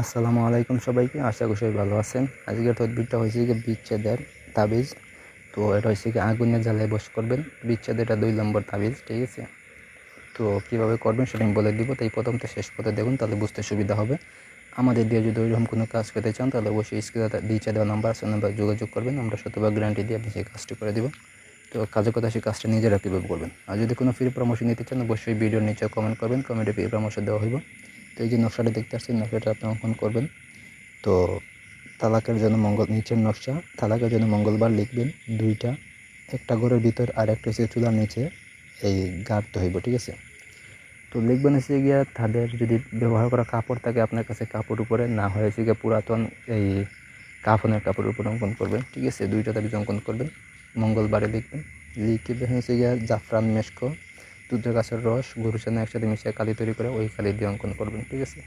আসসালামু আলাইকুম সবাইকে, আশা করি ভালো আছেন। আজকের তদবিরটা হয়েছে কি বিচ্ছেদের তাবিজ। তো এটা হয়েছে কি আগুনের জ্বালায় বস করবেন। বিচ্ছেদ এটা দুই নম্বর তাবিজ, ঠিক আছে? তো কীভাবে করবেন সেটা আমি বলে দিব। তাই প্রথম তো শেষ পথে দেখুন, তাহলে বুঝতে সুবিধা হবে। আমাদের দিয়ে যদি ওইরকম কোনো কাজ করতে চান, তাহলে অবশ্যই স্ক্রিনে দিচ্ছে দেওয়া নাম্বার, আছে নাম্বার যোগাযোগ করবেন। আমরা শতভাগ গ্যারান্টি দিয়ে আপনি সেই কাজটি করে দিব। তো কাজের কথা সেই কাজটা নিজেরা কীভাবে করবেন? আর যদি কোনো ফ্রি পরামর্শ নিতে চান, অবশ্যই ভিডিওর নিচে কমেন্ট করবেন। কমেন্টে ফ্রি পরামর্শ দেওয়া হইব। তো এই যে নকশাটা দেখতে আসছেন নকশাটা আপনি অঙ্কন করবেন। তো তালাকের জন্য মঙ্গল, নিচের নকশা, তালাকের জন্য মঙ্গলবার লিখবেন দুইটা, একটা ঘরের ভিতর আর একটা হচ্ছে চুলার নিচে এই গাড়তে হইব ঠিক আছে? তো লিখবেন হচ্ছে গিয়া তাদের যদি ব্যবহার করা কাপড় থাকে আপনার কাছে কাপড় উপরে, না হয়েছে গিয়ে পুরাতন এই কাফনের কাপড়ের উপরে অঙ্কন করবেন, ঠিক আছে? দুইটা তাবিজ অঙ্কন করবেন, মঙ্গলবারে লিখবেন। লিখবে হচ্ছে গিয়া জাফরান মেশকো দুধের গাছের রস গরু চানা একসাথে মিশিয়ে কালি তৈরি করে ওই কালি দিয়ে অঙ্কন করবেন, ঠিক আছে?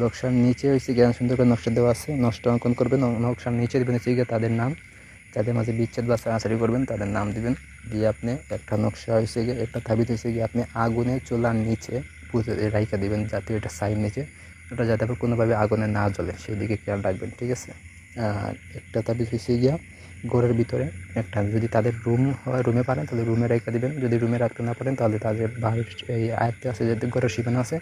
নকশার নিচে হচ্ছে জ্ঞান সুন্দর করে নকশা দেওয়া আছে নকশা অঙ্কন করবেন নকশার নিচে দেবেন হচ্ছে গিয়ে তাদের নাম। যাদের মাঝে বিচ্ছেদ বা সারাসারি করবেন, তাদের নাম দিবেন। দিয়ে আপনি একটা নকশা হয়েছে গিয়ে, একটা তাবিজ হয়েছে গিয়ে আপনি আগুনে চুলার নিচে পুঁতে রাইখা দিবেন, যাতে ওটা সাইড নিচে, ওটা যাতে আবার কোনোভাবে আগুনে না জ্বলে সেই দিকে খেয়াল রাখবেন, ঠিক আছে? আর একটা তাবিজ হয়েছে গিয়া ঘরের ভিতরে একটা, যদি তাদের রুম হয়, রুমে পারেন তাহলে রুমে রেখে দিবেন। যদি রুমে রাখতে না পারেন, তাহলে তাদের বাহির এই আয়ত্তে আছে, যাতে ঘরের সীমানা আছে।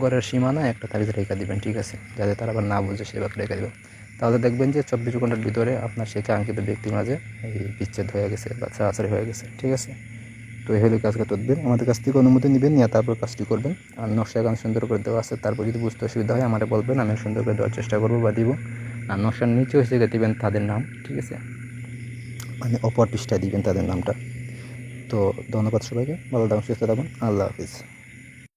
ঘরের সীমানা একটা তাবিজ রেখে দিবেন, ঠিক আছে? যাতে তারা আবার না বুঝে সেভাবে রেখে দেবেন। তাহলে দেখবেন যে চব্বিশ ঘণ্টার ভিতরে আপনার সেই কাঙ্ক্ষিত ব্যক্তির মাঝে এই বিচ্ছেদ হয়ে গেছে বা ছাড়াছাড়ি হয়ে গেছে, ঠিক আছে? তো এই হলো কাজটা তদবির আমাদের কাছ থেকে অনুমতি নেবেন, নিয়ে তারপর কাজটি করবেন। আর নকশা গান সুন্দর করে দেওয়া আছে, তারপর যদি বুঝতে অসুবিধা হয় আমাদের বলবেন, আমি সুন্দর করে দেওয়ার চেষ্টা করব বা দিব। আর নকশার নিচে হয়েছে দিবেন তাদের নাম, ঠিক আছে? মানে অপর পৃষ্ঠায় দিবেন তাদের নামটা। তো ধন্যবাদ সবাইকে। ভালো থাকুন, সুস্থ থাকুন। আল্লাহ হাফিজ।